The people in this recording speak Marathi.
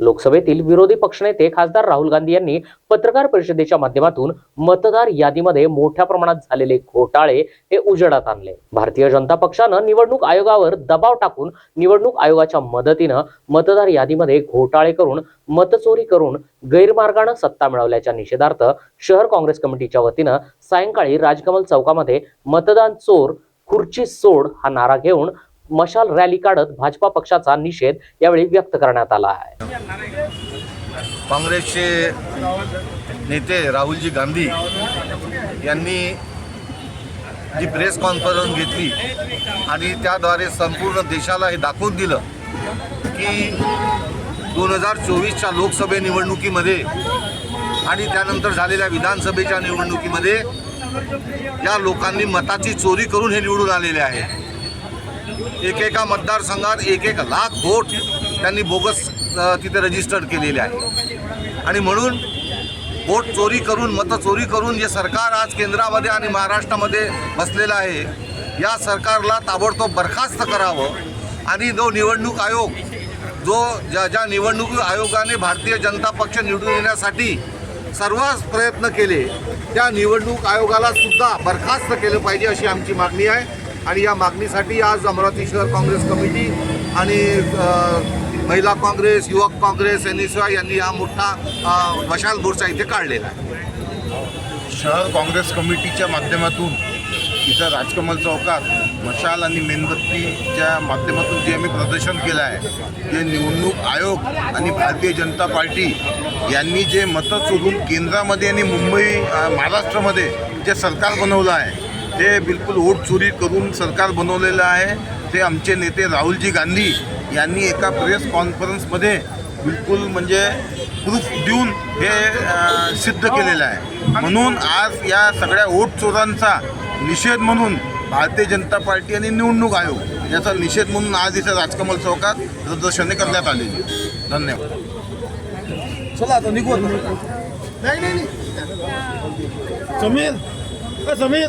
लोकसभेतील विरोधी पक्षनेते खासदार राहुल गांधी यांनी पत्रकार परिषदेच्या माध्यमातून मतदार यादीमध्ये मोठ्या प्रमाणात झालेले घोटाळे हे उजेडात आणले. भारतीय जनता पक्षानं निवडणूक आयोगावर दबाव टाकून निवडणूक आयोगाच्या मदतीनं मतदार यादीमध्ये घोटाळे करून मतचोरी करून गैरमार्गानं सत्ता मिळवल्याच्या निषेधार्थ शहर काँग्रेस कमिटीच्या वतीनं सायंकाळी राजकमल चौकामध्ये मतदान चोर खुर्ची सोड हा नारा घेऊन मशाल रॅली काढत भाजपा पक्षाचा निषेध यावेळी व्यक्त करण्यात आला आहे. काँग्रेसचे नेते राहुलजी गांधी यांनी जी प्रेस कॉन्फरन्स घेतली आणि त्याद्वारे संपूर्ण देशाला हे दाखवून दिलं की दोन हजार चोवीसच्या लोकसभे निवडणुकीमध्ये आणि त्यानंतर झालेल्या विधानसभेच्या निवडणुकीमध्ये या लोकांनी मताची चोरी करून हे निवडून आलेले आहेत. एकेका मतदारसंघात एक एक लाख वोट त्यांनी बोगस तिथे रजिस्टर्ड केलेले आहे. आणि म्हणून वोट चोरी करून मतं चोरी करून जे सरकार आज केंद्रामध्ये आणि महाराष्ट्रामध्ये बसलेलं आहे या सरकारला ताबडतोब बरखास्त करावं. आणि जो निवडणूक आयोग जो ज्या ज्या निवडणूक आयोगाने भारतीय जनता पक्ष निवडून येण्यासाठी सर्व प्रयत्न केले त्या निवडणूक आयोगाला सुद्धा बरखास्त केलं पाहिजे अशी आमची मागणी आहे. आणि या मागणीसाठी आज अमरावती शहर काँग्रेस कमिटी आणि महिला काँग्रेस युवक काँग्रेस एन एस वाय यांनी हा मोठा मशाल मोर्चा इथे काढलेला आहे. शहर काँग्रेस कमिटीच्या माध्यमातून इथं राजकमल चौकात मशाल आणि मेणबत्तीच्या माध्यमातून जे आम्ही प्रदर्शन केलं आहे ते निवडणूक आयोग आणि भारतीय जनता पार्टी यांनी जे मतं चोरून केंद्रामध्ये आणि मुंबई महाराष्ट्रामध्ये जे सरकार बनवलं आहे ते बिलकुल वोट चोरी करून सरकार बनवलेलं आहे ते आमचे नेते राहुलजी गांधी यांनी एका प्रेस कॉन्फरन्समध्ये बिलकुल म्हणजे प्रूफ देऊन हे सिद्ध केलेलं आहे. म्हणून आज या सगळ्या वोट चोरांचा निषेध म्हणून भारतीय जनता पार्टी आणि निवडणूक आयोग याचा निषेध म्हणून आज इथं राजकमल चौकात प्रदर्शने करण्यात आलेली धन्यवाद. चला आता निघू नाही समीर समीर.